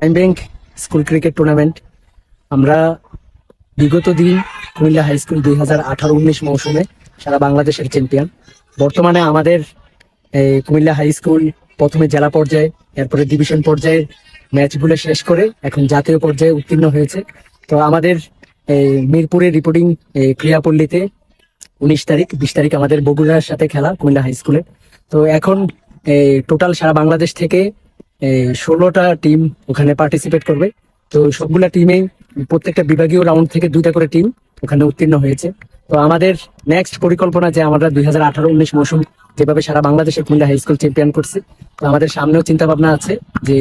Prime Bank school cricket tournament আমরা বিগত দিন কুমিল্লা হাই স্কুল দুই হাজার আঠারো উনিশ মৌসুমে সারা বাংলাদেশের চ্যাম্পিয়ন বর্তমানে আমাদের কুমিল্লা হাই স্কুল প্রথমে জেলা পর্যায়ে এরপরে ডিভিশন পর্যায়ে ম্যাচগুলো শেষ করে এখন জাতীয় পর্যায়ে উত্তীর্ণ হয়েছে। তো আমাদের এই, মিরপুরের রিপোর্টিং ক্রিয়াপল্লীতে উনিশ তারিখ বিশ তারিখ আমাদের বগুড়ার সাথে খেলা কুমিল্লা হাই স্কুলে তো এখন টোটাল সারা বাংলাদেশ থেকে ষোলোটা টিম ওখানে পার্টিসিপেট করবে। তো সবগুলা টিমে প্রত্যেকটা বিভাগীয় রাউন্ড থেকে দুইটা করে টিম ওখানে উত্তীর্ণ হয়েছে। তো আমাদের নেক্সট পরিকল্পনা যে আমরা দুই হাজার আঠারো উনিশ মৌসুম যেভাবে সারা বাংলাদেশের কুমিল্লা হাই স্কুল চ্যাম্পিয়ন করছি, তো আমাদের সামনেও চিন্তা ভাবনা আছে যে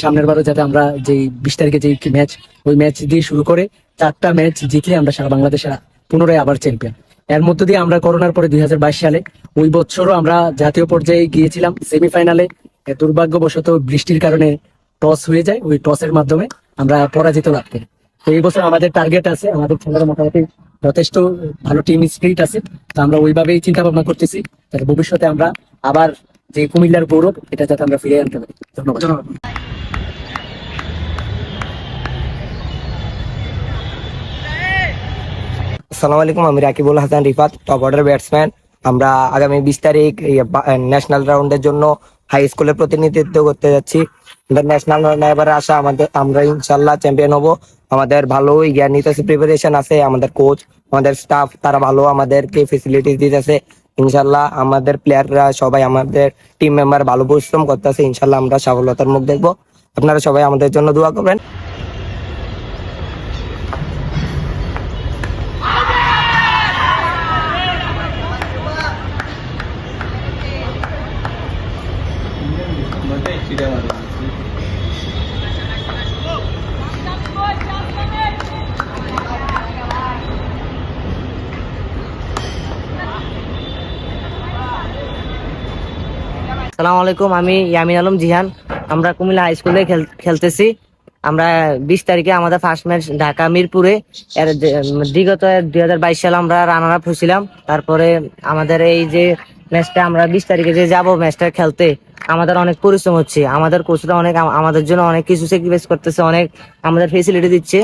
সামনের বারও যাতে আমরা যে বিশ তারিখে যে ম্যাচ ওই ম্যাচ দিয়ে শুরু করে চারটা ম্যাচ জিতে আমরা সারা বাংলাদেশে পুনরায় আবার চ্যাম্পিয়ন এর মধ্য দিয়ে আমরা করোনার পরে দুই হাজার বাইশ সালে ওই বছরও আমরা জাতীয় পর্যায়ে গিয়েছিলাম সেমিফাইনালে দুর্ভাগ্যবশত বৃষ্টির কারণে টস হয়ে যায় ওই টসের মাধ্যমে আমরা পরাজিত লাভ করি। তো এই বছর আমাদের টার্গেট আছে, আমাদের ছেলেরা মোটামুটি যথেষ্ট ভালো টিম স্পিরিট আছে, তো আমরা ওইভাবেই চিন্তা ভাবনা করতেছি যাতে ভবিষ্যতে আমরা আবার যে কুমিল্লার গৌরব, এটা যাতে আমরা ফিরিয়ে আনতে পারি। ধন্যবাদ। আসসালামু আলাইকুম, আমি Rakibul Hasan Rifat top order batsman আমরা আগামী বিশ তারিখ ন্যাশনাল রাউন্ডের জন্য হাই স্কুলের প্রতিনিধিত্ব করতে যাচ্ছি। ন্যাশনাল এবারে আসা আমাদের, আমরা ইনশাল্লাহ চ্যাম্পিয়ন হব। আমাদের ভালো জ্ঞান নিতেছে প্রিপারেশন আছে, আমাদের কোচ আমাদের স্টাফ তারা ভালো আমাদেরকে ফেসিলিটি দিতেছে। ইনশাল্লাহ আমাদের প্লেয়াররা সবাই আমাদের টিম মেম্বার ভালো পরিশ্রম করতেছে। ইনশাল্লাহ আমরা সফলতার মুখ দেখব। আপনারা সবাই আমাদের জন্য দোয়া করবেন। সালাম আলাইকুম, আমি ইয়ামিন আলম জিহান। আমরা কুমিল্লা হাই স্কুলে খেল- খেলতেছি। আমরা বিশ তারিখে আমাদের ফার্স্ট ম্যাচ ঢাকা মিরপুরে। এর বিগত দুই হাজার বাইশ সালে আমরা রানার আপ হয়েছিলাম। তারপরে আমাদের এই যে ম্যাচটা আমরা বিশ তারিখে যে যাব ম্যাচটা খেলতে, আমাদের অনেক পরিশ্রম হচ্ছে। আমাদের কোচরা অনেক আমাদের জন্য অনেক কিছু স্যাক্রিফাইস করতেছে, অনেক আমাদের ফেসিলিটি দিচ্ছে।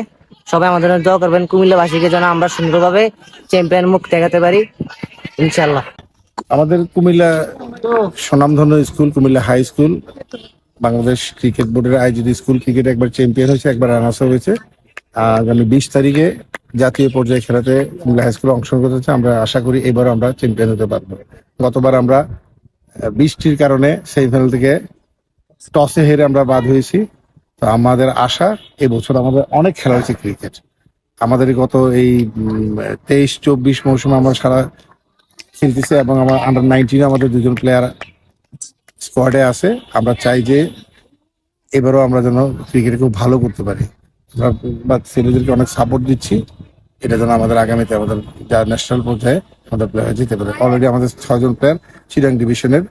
সবাই আমাদের দোয়া করবেন, কুমিল্লাবাসীকে যেন আমরা সুন্দরভাবে চ্যাম্পিয়ন মুখ দেখাতে পারি ইনশাল্লাহ আমাদের কুমিল্লা স্বনামধন্য school, Comilla high school Bangladesh cricket বোর্ডের আয়োজিত স্কুল ক্রিকেট একবার চ্যাম্পিয়ন হয়েছে, একবার রানার্স হয়েছে। আগামী বিশ তারিখে জাতীয় পর্যায়ে খেলাতে কুমিল্লা হাই স্কুলে অংশগ্রহণ করতে। আমরা আশা করি এবারও আমরা চ্যাম্পিয়ন হতে পারব। গতবার আমরা বৃষ্টির কারণে সেমিফাইনাল থেকে টসে হেরে আমরা বাদ হয়েছি। তো আমাদের আশা, এবছর আমাদের অনেক খেলা হয়েছে ক্রিকেট আমাদের গত এই তেইশ, চব্বিশ মৌসুমে আমরা সারা খেলতেছে এবং আমার আন্ডার নাইনটিন আমাদের দুজন প্লেয়ার স্কোয়াডে আছে। আমরা চাই যে এবারও আমরা যেন ক্রিকেটে খুব ভালো করতে পারি। বা ছেলেদেরকে অনেক সাপোর্ট দিচ্ছি। এটা যেন আমাদের আগামীতে আমাদের যা ন্যাশনাল পর্যায়ে আমাদের প্লেয়ার যেতে পারে অলরেডি আমাদের ছয়জন প্লেয়ার চিরাং ডিভিশনের